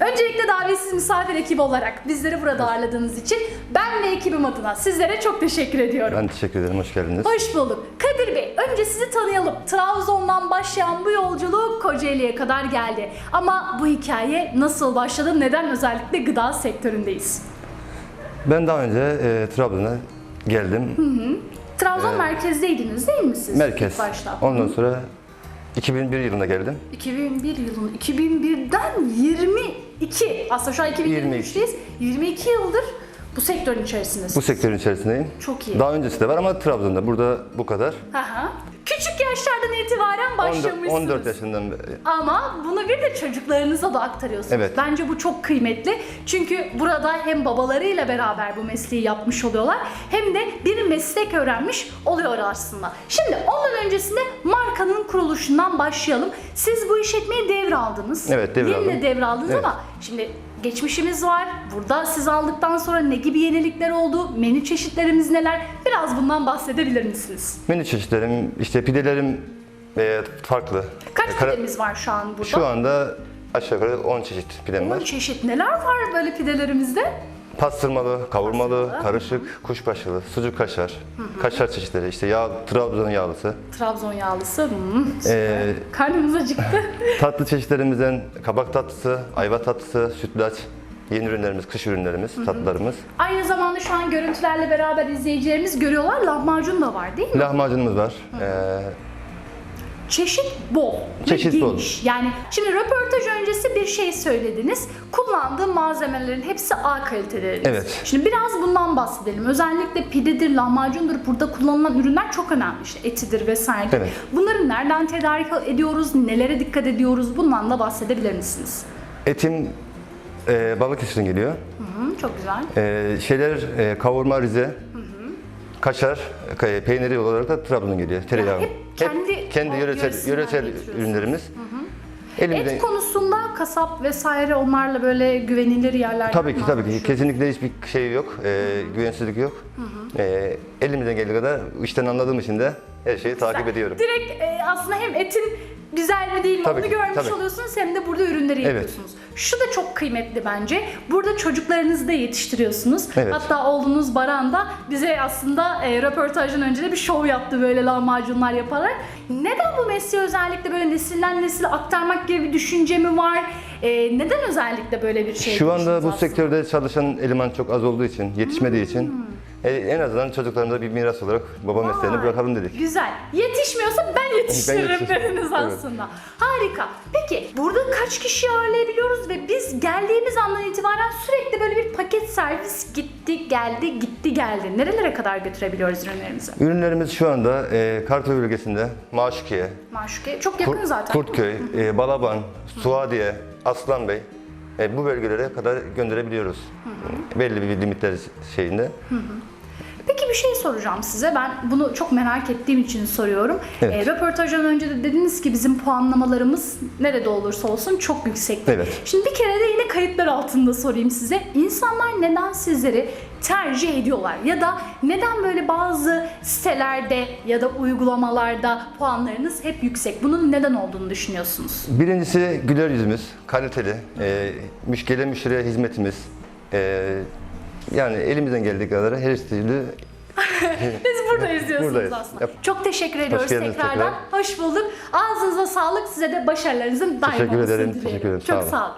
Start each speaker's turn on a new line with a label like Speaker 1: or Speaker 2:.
Speaker 1: Öncelikle davetsiz misafir ekibi olarak bizleri burada ağırladığınız için ben ve ekibim adına sizlere çok teşekkür ediyorum.
Speaker 2: Ben teşekkür ederim, hoş geldiniz.
Speaker 1: Hoş bulduk. Kadir Bey, önce sizi tanıyalım. Trabzon'dan başlayan bu yolculuk Kocaeli'ye kadar geldi. Ama bu hikaye nasıl başladı, neden özellikle gıda sektöründeyiz?
Speaker 2: Ben daha önce e, Trabzon'a geldim.
Speaker 1: Trabzon merkezdeydiniz değil mi siz?
Speaker 2: Merkez.
Speaker 1: ilk başta?
Speaker 2: Ondan sonra 2001 yılında geldim.
Speaker 1: 2001 yılında, 2001'den 22, aslında şu an 2023'teyiz. 22 yıldır bu sektörün içerisindesiniz.
Speaker 2: Bu sektörün içerisindeyim.
Speaker 1: Çok iyi.
Speaker 2: Daha öncesi de var ama Trabzon'da. Burada bu kadar.
Speaker 1: Aha. Küçük yaşlardan itibaren
Speaker 2: 14,
Speaker 1: başlamışsınız.
Speaker 2: 14 yaşından beri.
Speaker 1: Ama bunu bir de çocuklarınıza da aktarıyorsunuz.
Speaker 2: Evet.
Speaker 1: Bence bu çok kıymetli. Çünkü burada hem babalarıyla beraber bu mesleği yapmış oluyorlar hem de bir meslek öğrenmiş oluyor aslında. Şimdi ondan öncesinde markanın kuruluşundan başlayalım. Siz bu işletmeyi devraldınız.
Speaker 2: Evet, devraldım.
Speaker 1: Yenile devraldınız
Speaker 2: Evet.
Speaker 1: ama şimdi geçmişimiz var. Burada siz aldıktan sonra ne gibi yenilikler oldu? Menü çeşitlerimiz neler? Biraz bundan bahsedebilir misiniz?
Speaker 2: Menü çeşitlerim, işte pidelerim e, farklı.
Speaker 1: Kaç
Speaker 2: E, kara-
Speaker 1: pidemiz var şu an burada?
Speaker 2: Şu anda aşağı yukarı 10 çeşit pidem var.
Speaker 1: çeşit neler var böyle pidelerimizde?
Speaker 2: Pastırmalı, kavurmalı,
Speaker 1: Pastırmalı.
Speaker 2: karışık, kuşbaşılı, sucuk kaşar, kaşar çeşitleri, işte yağ, Trabzon yağlısı.
Speaker 1: Trabzon yağlısı. Hmm, süper.
Speaker 2: Ee,
Speaker 1: Karnımız acıktı.
Speaker 2: Tatlı çeşitlerimizden kabak tatlısı, ayva tatlısı, sütlaç, yeni ürünlerimiz, kış ürünlerimiz, tatlılarımız.
Speaker 1: Aynı zamanda şu an görüntülerle beraber izleyicilerimiz görüyorlar. Lahmacun da var değil mi?
Speaker 2: Lahmacunumuz var. Ee,
Speaker 1: Çeşit bol. ve
Speaker 2: Çeşit bol.
Speaker 1: geniş. Yani şimdi röportaj öncesi bir şey söylediniz. Kullandığım malzemelerin hepsi A kalitede.
Speaker 2: Evet.
Speaker 1: Şimdi biraz bundan bahsedelim. Özellikle pidedir, lahmacundur. Burada kullanılan ürünler çok önemli. İşte etidir vesaire.
Speaker 2: Evet.
Speaker 1: Bunları nereden tedarik ediyoruz? Nelere dikkat ediyoruz? Bundan da bahsedebilir misiniz?
Speaker 2: etim e, Balıkesir'den geliyor.
Speaker 1: Hı, çok güzel.
Speaker 2: E, şeyler e, kavurma Rize, kaşar, e, peyniri olarak da Trabzon'dan geliyor. Tereyağı.
Speaker 1: hep kendi-
Speaker 2: kendi yöresel,
Speaker 1: yöresinden
Speaker 2: yöresel
Speaker 1: getiriyorsunuz.
Speaker 2: ürünlerimiz.
Speaker 1: Et
Speaker 2: Elimizden
Speaker 1: konusunda kasap vesaire onlarla böyle güvenilir yerlerden
Speaker 2: Tabii ki tabii ki. Kesinlikle hiçbir şey yok. E, güvensizlik yok. E, elimizden geldiği kadar işten anladığım için de her şeyi takip ediyorum.
Speaker 1: Direkt e, aslında hem etin güzel mi değil mi
Speaker 2: Tabii
Speaker 1: onu
Speaker 2: ki,
Speaker 1: görmüş
Speaker 2: tabii.
Speaker 1: oluyorsunuz hem de burada ürünleri
Speaker 2: Evet.
Speaker 1: yapıyorsunuz. Şu da çok kıymetli bence. Burada çocuklarınızı da yetiştiriyorsunuz.
Speaker 2: Evet.
Speaker 1: Hatta oğlunuz Baran da bize aslında e, röportajın önce de bir şov yaptı böyle lahmacunlar yaparak. Neden bu mesleği özellikle böyle nesilden nesile aktarmak gibi bir düşünce mi var? E, neden özellikle böyle bir şey
Speaker 2: Şu anda bu
Speaker 1: yapıyorsunuz aslında?
Speaker 2: sektörde çalışan eleman çok az olduğu için, yetişmediği için e, en azından çocuklarımıza bir miras olarak baba mesleğini
Speaker 1: Vay,
Speaker 2: bırakalım dedik.
Speaker 1: Güzel. Yetişmiyorsa ben yetiştiririm
Speaker 2: yetiştiririm.
Speaker 1: dediniz
Speaker 2: Evet.
Speaker 1: aslında. Harika. Peki burada kaç kişi ağırlayabiliyoruz ve biz geldiğimiz andan itibaren sürekli böyle bir paket servis gitti geldi gitti geldi. Nerelere kadar götürebiliyoruz ürünlerimizi?
Speaker 2: Ürünlerimiz şu anda e, Kartal bölgesinde Maşukiye,
Speaker 1: Maşuke çok yakın
Speaker 2: Kur-
Speaker 1: zaten.
Speaker 2: Kurtköy, e, Balaban, Suadiye, Aslanbey e, bu bölgelere kadar gönderebiliyoruz. Belli bir limitler şeyinde.
Speaker 1: Peki bir şey soracağım size. Ben bunu çok merak ettiğim için soruyorum.
Speaker 2: Evet.
Speaker 1: E, röportajdan önce de dediniz ki bizim puanlamalarımız nerede olursa olsun çok yüksekti.
Speaker 2: Evet.
Speaker 1: Şimdi bir kere de yine kayıtlar altında sorayım size. İnsanlar neden sizleri tercih ediyorlar? Ya da neden böyle bazı sitelerde ya da uygulamalarda puanlarınız hep yüksek? Bunun neden olduğunu düşünüyorsunuz?
Speaker 2: Birincisi güler yüzümüz, kaliteli, e, müşkele müşteriye hizmetimiz. E, yani elimizden geldiği kadar her türlü
Speaker 1: Biz burada izliyorsunuz
Speaker 2: Buradayız.
Speaker 1: aslında.
Speaker 2: Yap.
Speaker 1: Çok teşekkür ediyoruz
Speaker 2: geldiniz
Speaker 1: tekrardan.
Speaker 2: tekrar.
Speaker 1: Hoş bulduk. Ağzınıza sağlık. Size de başarılarınızın daim
Speaker 2: Teşekkür
Speaker 1: olmasını
Speaker 2: ederim,
Speaker 1: dilerim.
Speaker 2: teşekkür ederim.
Speaker 1: Çok
Speaker 2: Sağ olun.
Speaker 1: sağ olun.